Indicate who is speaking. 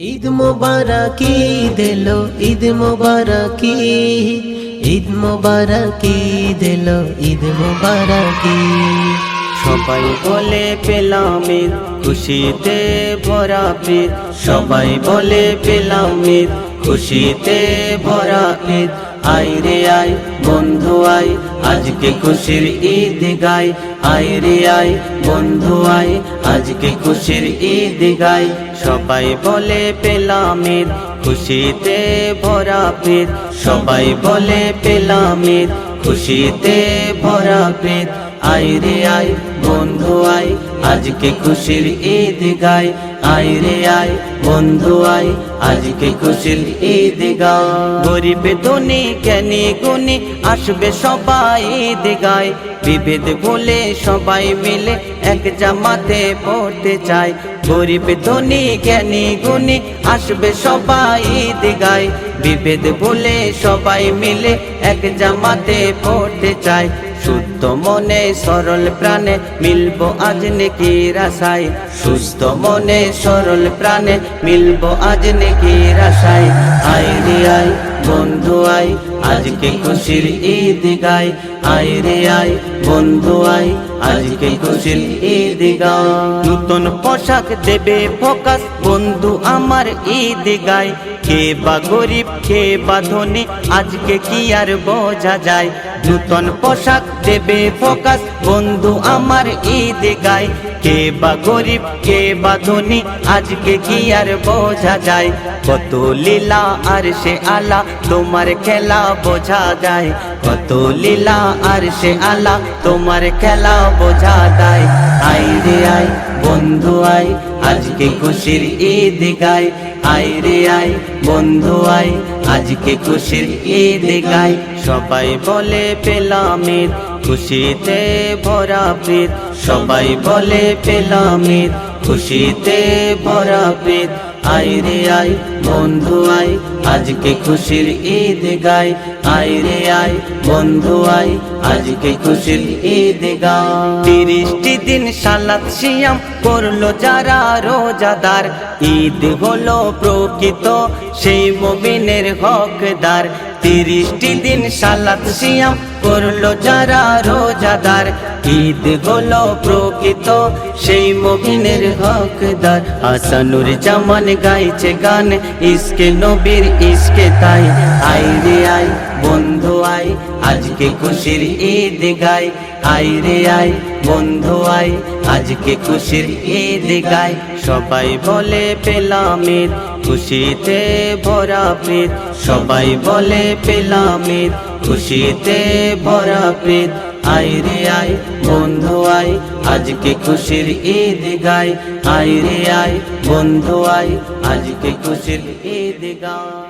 Speaker 1: ঈদ মোবারক ঈদ এলো, ঈদ মোবারক ঈদ মোবারক ঈদ এলো, ঈদ মোবারক
Speaker 2: সবাই বলে পেলাম ঈদ, খুশিতে ভরা সবাই বলে পেলাম খুশিতে ভরা ঈদ। আই রে আই বন্ধু আই আজকে খুশির ঈদ গাই আই রে আই বন্ধু আই আজকে খুশির ঈদ গাই সবাই বলে পেলাম ঈদ, খুশিতে ভরা ঈদ। সবাই বলে পেলাম ঈদ, খুশিতে ভরা ঈদ। আই রে আই বন্ধু আই আজকে খুশির ঈদ গাই আই রে আই বন্ধু আই আজকে খুশির ঈদ গাই গরিব ধনী জ্ঞানী গুণী আসবে সবাই ঈদ গায়। বিভেদ ভুলে সবাই মিলে এক জামাতে পড়তে চায়। গরিব ধনী জ্ঞানী গুণী আসবে সবাই ঈদ গায়। বিভেদ ভুলে সবাই মিলে এক জামাতে পড়তে চায়। শুদ্ধ মনে, সরল প্রাণে মিলব আজ নেকি রাশায় সুস্থ মনে, সরল প্রাণে মিলব আজ নেকি রাশায় আই রে আই বন্ধু আই আজকে খুশির ঈদ গাই আই রে আই বন্ধু আই আজকে খুশির ঈদ গাই নতুন পোশাক দেবে ফোকাস, বন্ধু আমার ঈদ গাই কে বা গরিব, কে বা ধনী, আজকে কি আর বোঝা যায়? নূতন পোশাক দেবে ফোকাস। বন্ধু আমার ঈদ গায় কে বা গরিব, কে বা ধনী, আজকে কি আর বোঝা যায়? কত লীলা আর সে আলা, তোমার খেলা বোঝা যায়। কত লীলা আর সে আলা, তোমার খেলা বোঝা যায়। আই রে আই বন্ধু আয়, আজকে খুশির ঈদ গায়। আয় রে আয়, বন্ধু আয়, আজকে খুশির ঈদ গায়। সবাই বলে পেলাম খুশিতে ভরা সবাই বলে পেলাম খুশিতে ভরা আই রে আই বন্ধু আই আজকে খুশির ঈদ গাই আই রে আই বন্ধু আই আজকে খুশির ঈদ গাই তিরিশটি দিন সালাত সিয়াম করল যারা রোজাদার। ঈদ হলো প্রকৃত সেই মবিনের হকদার। তিরিশটি দিন সালাত সিয়াম করল যারা রোজাদার। ঈদ হলো প্রকৃত সেই মবিনের হকদার। আসানুর জামান গাইছে গান, ইসকে নবীর ইসকে তাই। আই রে আই বন্ধু আই আজকে খুশির ঈদ গাই। আই রে আই বন্ধু আই, আজকে খুশির ঈদ গাই। সবাই বলে পেলাম ঈদ, খুশিতে ভরা ঈদ সবাই বলে পেলাম ঈদ, খুশিতে ভরা ঈদ আই রে আই, বন্ধু আই, আজকে খুশির ঈদ গাই। আই রে আই, বন্ধু আই, আজকে খুশির ঈদ গাই।